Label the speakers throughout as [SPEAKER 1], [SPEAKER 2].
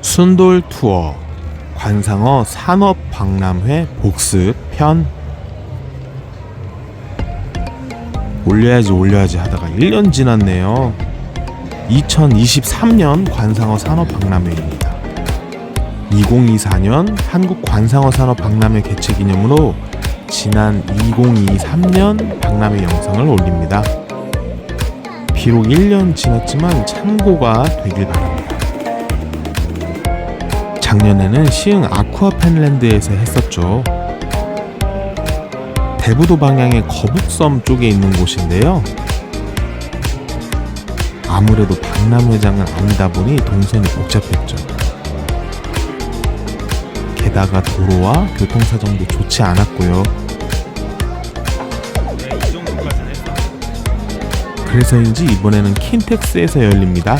[SPEAKER 1] 순돌 투어 관상어 산업 박람회 복습 편 올려야지 올려야지 하다가 1년 지났네요. 2023년 관상어 산업 박람회입니다. 2024년 한국 관상어 산업 박람회 개최 기념으로 지난 2023년 박람회 영상을 올립니다. 비록 1년 지났지만 참고가 되길 바랍니다. 작년에는 시흥 아쿠아 펜랜드에서 했었죠. 대부도 방향의 거북섬 쪽에 있는 곳인데요. 아무래도 박람회장은 아니다 보니 동선이 복잡했죠. 게다가 도로와 교통사정도 좋지 않았고요. 그래서인지 이번에는 킨텍스에서 열립니다.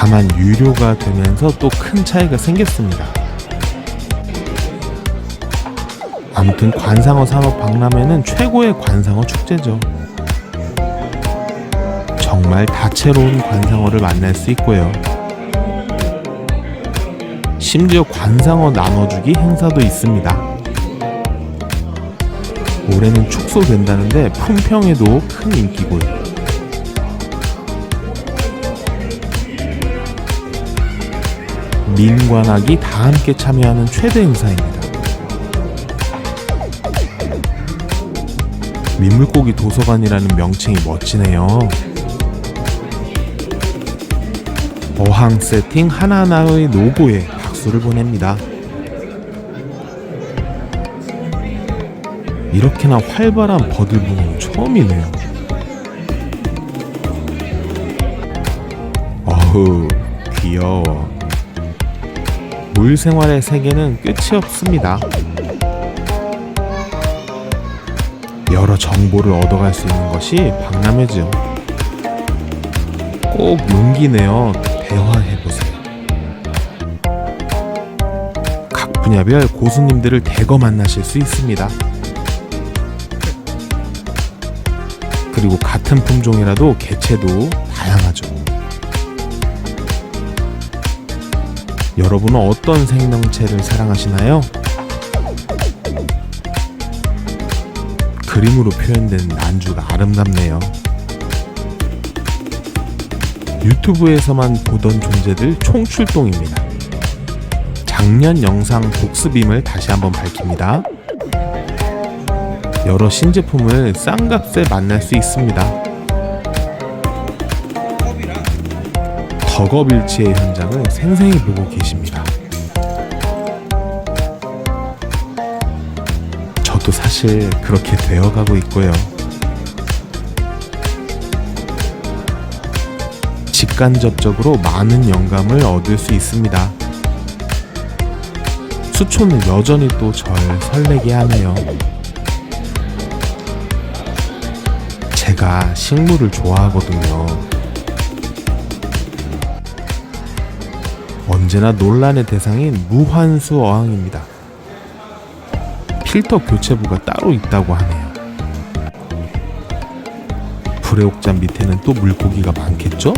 [SPEAKER 1] 다만 유료가 되면서 또 큰 차이가 생겼습니다. 아무튼 관상어 산업 박람회는 최고의 관상어 축제죠. 정말 다채로운 관상어를 만날 수 있고요. 심지어 관상어 나눠주기 행사도 있습니다. 올해는 축소된다는데 품평에도 큰 인기고요. 민관악이 다 함께 참여하는 최대 행사입니다. 민물고기 도서관이라는 명칭이 멋지네요. 어항 세팅 하나하나의 노고에 박수를 보냅니다. 이렇게나 활발한 버들붕은 처음이네요. 어후, 귀여워. 물 생활의 세계는 끝이 없습니다. 여러 정보를 얻어갈 수 있는 것이 박람회죠. 꼭 용기 내어 대화해보세요. 각 분야별 고수님들을 대거 만나실 수 있습니다. 그리고 같은 품종이라도 개체도 다양하죠. 여러분은 어떤 생명체를 사랑하시나요? 그림으로 표현된 난주가 아름답네요. 유튜브에서만 보던 존재들 총출동입니다. 작년 영상 복습임을 다시 한번 밝힙니다. 여러 신제품을 싼 값에 만날 수 있습니다. 덕업일치의 현장을 생생히 보고 계십니다. 저도 사실 그렇게 되어가고 있고요. 직간접적으로 많은 영감을 얻을 수 있습니다. 수초는 여전히 또 절 설레게 하네요. 제가 식물을 좋아하거든요. 언제나 논란의 대상인 무환수 어항입니다. 필터 교체부가 따로 있다고 하네요. 불의 옥잠 밑에는 또 물고기가 많겠죠?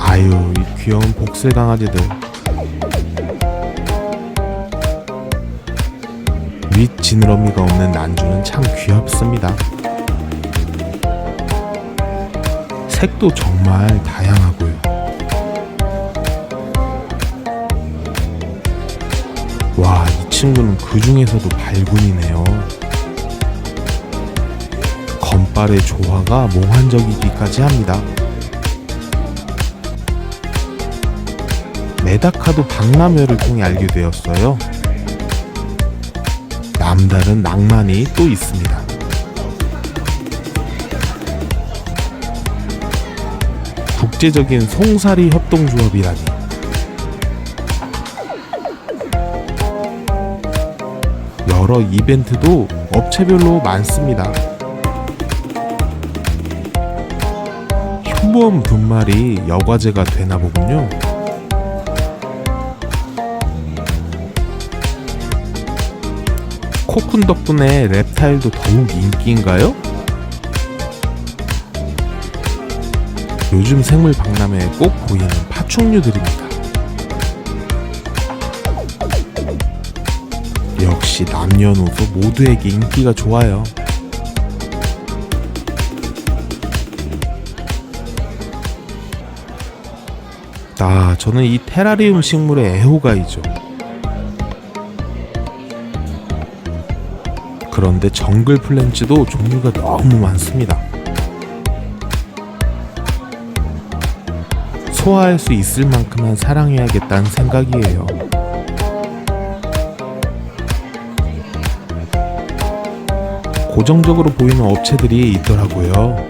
[SPEAKER 1] 아유, 이 귀여운 복슬 강아지들. 윗 지느러미가 없는 난주는 참 귀엽습니다. 색도 정말 다양하고요. 와, 이 친구는 그 중에서도 발군이네요. 건빨의 조화가 몽환적이기까지 합니다. 메다카도 박람회를 통해 알게 되었어요. 남다른 낭만이 또 있습니다. 국제적인 송사리 협동조합이라니. 여러 이벤트도 업체별로 많습니다. 효범 분말이 여과제가 되나 보군요. 코쿤 덕분에 rep타일도 더욱 인기인가요? 요즘 생물 박람회에 꼭 보이는 파충류들입니다. 역시 남녀노소 모두에게 인기가 좋아요. 아, 저는 이 테라리움 식물의 애호가이죠. 그런데 정글 플랜츠도 종류가 너무 많습니다. 소화할 수 있을 만큼만 사랑해야겠다는 생각이에요. 고정적으로 보이는 업체들이 있더라고요.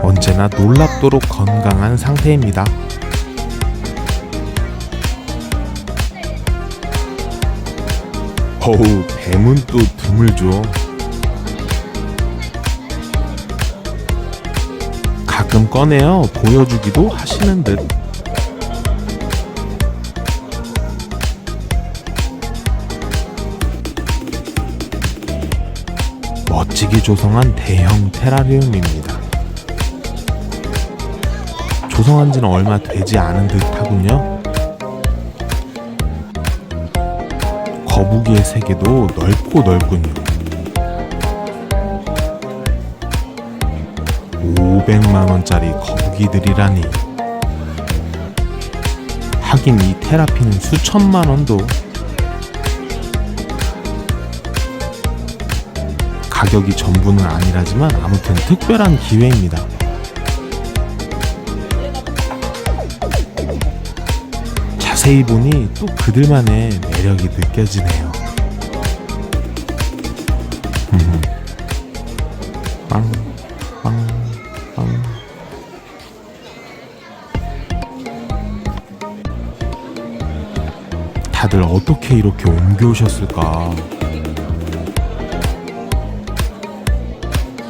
[SPEAKER 1] 언제나 놀랍도록 건강한 상태입니다. 어우, 뱀은 또 드물죠. 가끔 꺼내어 보여주기도 하시는 듯. 멋지게 조성한 대형 테라리움입니다. 조성한 지는 얼마 되지 않은 듯 하군요. 거북이의 세계도 넓고 넓군요. 500만원짜리 거북이들이라니. 하긴 이 테라피는 수천만원도. 가격이 전부는 아니라지만 아무튼 특별한 기회입니다. 자세히 보니 또 그들만의 매력이 느껴지네요. 빵, 빵. 다들 어떻게 이렇게 옮겨오셨을까?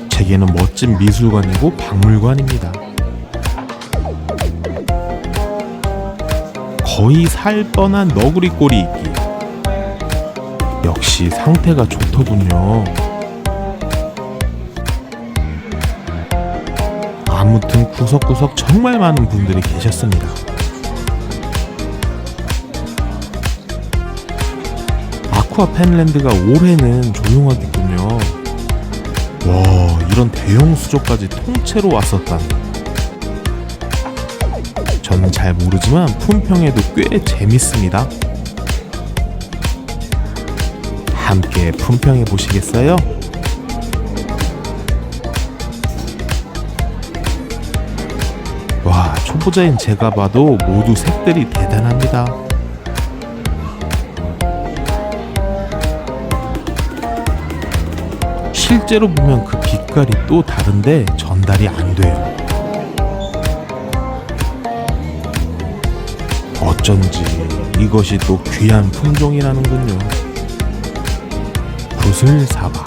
[SPEAKER 1] 제게는 멋진 미술관이고 박물관입니다. 거의 살 뻔한 너구리 꼬리 있기. 역시 상태가 좋더군요. 아무튼 구석구석 정말 많은 분들이 계셨습니다. 아쿠아 펜랜드가 올해는 조용하겠군요. 와, 이런 대형 수조까지 통째로 왔었다니. 저는 잘 모르지만 품평에도 꽤 재밌습니다. 함께 품평해 보시겠어요? 와, 초보자인 제가 봐도 모두 색들이 대단합니다. 실제로 보면 그 빛깔이 또 다른데 전달이 안 돼요. 어쩐지 이것이 또 귀한 품종이라는군요. 구슬사바.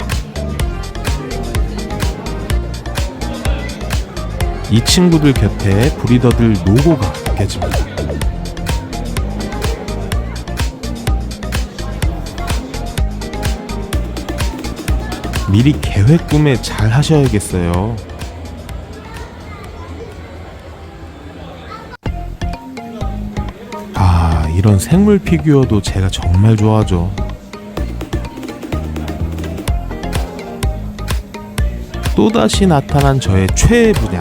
[SPEAKER 1] 이 친구들 곁에 브리더들 노고가 느껴집니다. 미리 계획 구매 잘 하셔야겠어요. 아, 이런 생물 피규어도 제가 정말 좋아하죠. 또다시 나타난 저의 최애 분야.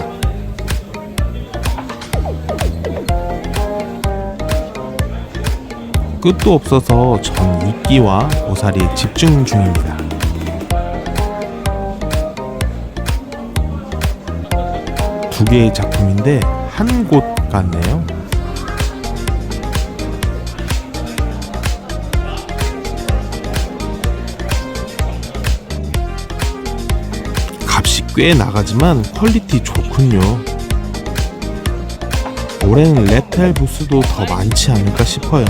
[SPEAKER 1] 끝도 없어서 전 이끼와 보살이에 집중 중입니다. 개의 작품인데 한 곳 같네요. 값이 꽤 나가지만 퀄리티 좋군요. 올해는 랩탈 부스도 더 많지 않을까 싶어요.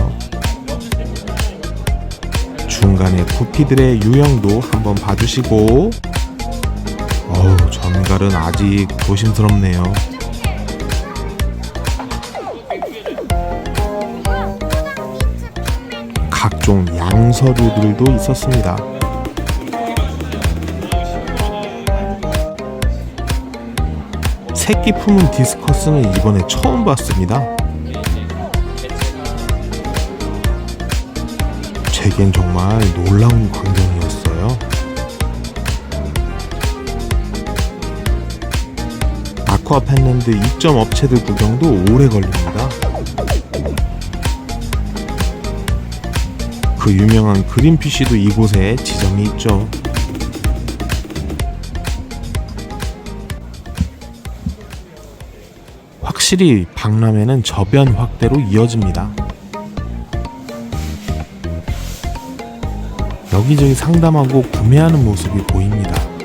[SPEAKER 1] 중간에 구피들의 유형도 한번 봐주시고 어우 전갈은 아직 조심스럽네요. 각종 양서류들도 있었습니다. 새끼 품은 디스커스는 이번에 처음 봤습니다. 제겐 정말 놀라운 광경이었어요. 아쿠아 팬랜드 입점 업체들 구경도 오래 걸립니다. 그 유명한 그린피쉬도 이곳에 지점이 있죠. 확실히 박람회는 저변 확대로 이어집니다. 여기저기 상담하고 구매하는 모습이 보입니다.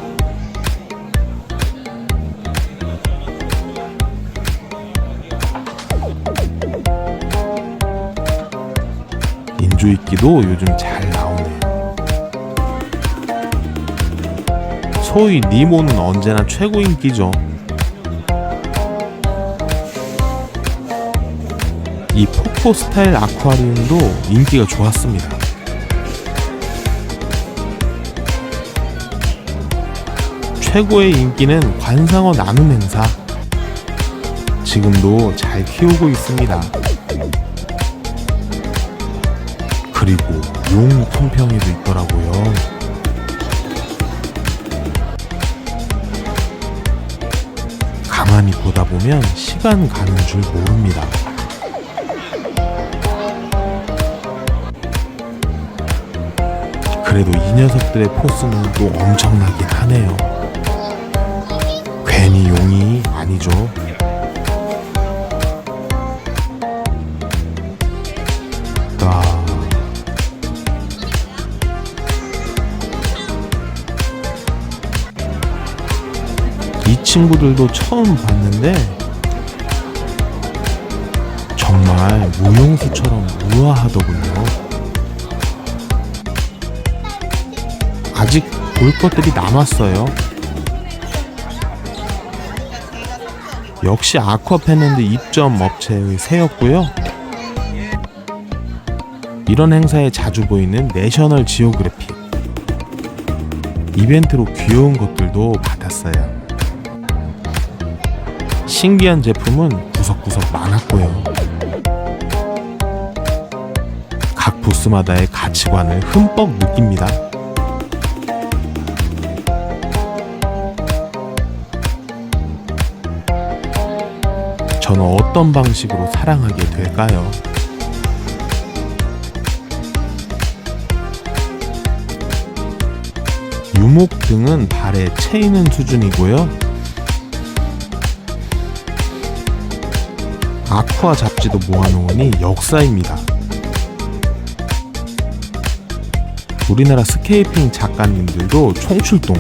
[SPEAKER 1] 인조이끼도 요즘 잘 나오네요. 소위 니모는 언제나 최고 인기죠. 이 폭포 스타일 아쿠아리움도 인기가 좋았습니다. 최고의 인기는 관상어 나눔 행사. 지금도 잘 키우고 있습니다. 그리고 용 품평회도 있더라고요. 가만히 보다 보면 시간 가는 줄 모릅니다. 그래도 이 녀석들의 포스는 또 엄청나긴 하네요. 괜히 용이 아니죠. 친구들도 처음 봤는데 정말 무용수처럼 우아하더군요. 아직 볼 것들이 남았어요. 역시 아쿠아팬랜드 입점 업체의 새였고요. 이런 행사에 자주 보이는 내셔널 지오그래픽 이벤트로 귀여운 것들도 받았어요. 신기한 제품은 구석구석 많았고요. 각 부스마다의 가치관을 흠뻑 느낍니다. 저는 어떤 방식으로 사랑하게 될까요? 유목 등은 발에 채이는 수준이고요. 아쿠아 잡지도 모아놓으니 역사입니다. 우리나라 스케이핑 작가님들도 총출동.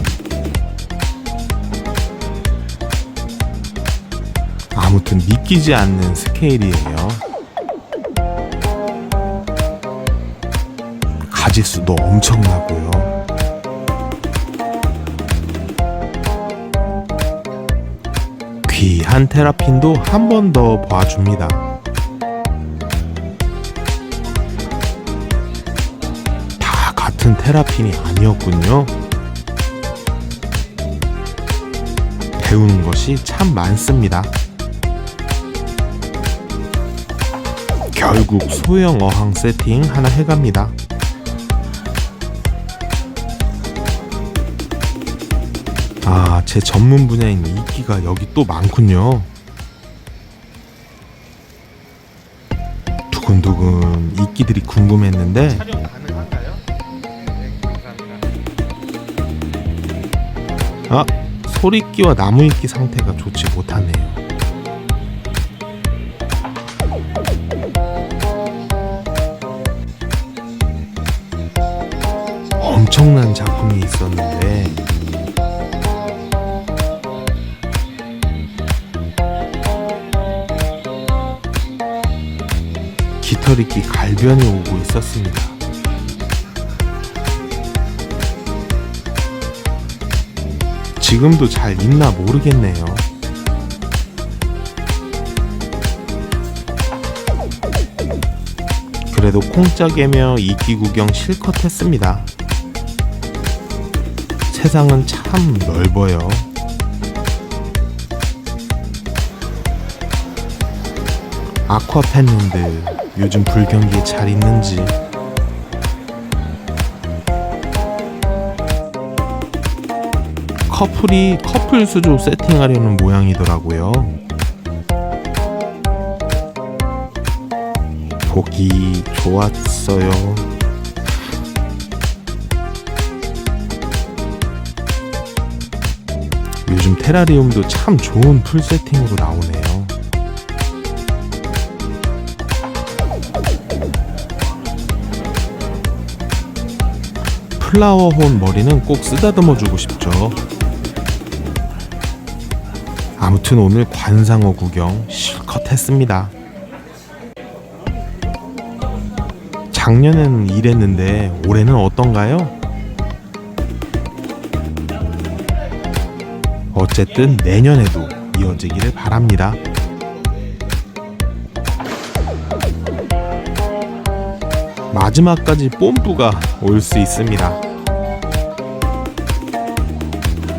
[SPEAKER 1] 아무튼 믿기지 않는 스케일이에요. 가지수도 엄청나고요. 귀한 테라핀도 한 번 더 봐줍니다. 다 같은 테라핀이 아니었군요. 배우는 것이 참 많습니다. 결국 소형 어항 세팅 하나 해갑니다. 제 전문 분야인 이끼가 여기 또 많군요. 두근두근 이끼들이 궁금했는데
[SPEAKER 2] 촬영 가능한가요? 네, 감사합니다.
[SPEAKER 1] 아, 소리끼와 나무이끼 상태가 좋지 못하네요. 엄청난 작품이 있었는데 깃털이끼 갈변이 오고 있었습니다. 지금도 잘 있나 모르겠네요. 그래도 콩짝이며 이끼 구경 실컷 했습니다. 세상은 참 넓어요. 아쿠아팬랜드 요즘 불경기에 잘 있는지 커플이 커플 수조 세팅하려는 모양이더라고요. 보기 좋았어요. 요즘 테라리움도 참 좋은 풀 세팅으로 나오네요. 플라워 혼 머리는 꼭 쓰다듬어 주고 싶죠. 아무튼 오늘 관상어 구경 실컷 했습니다. 작년엔 이랬는데 올해는 어떤가요? 어쨌든 내년에도 이어지기를 바랍니다. 마지막까지 뽐뿌가 올 수 있습니다.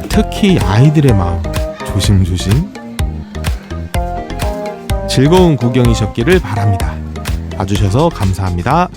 [SPEAKER 1] 특히 아이들의 마음 조심조심 즐거운 구경이셨기를 바랍니다. 봐주셔서 감사합니다.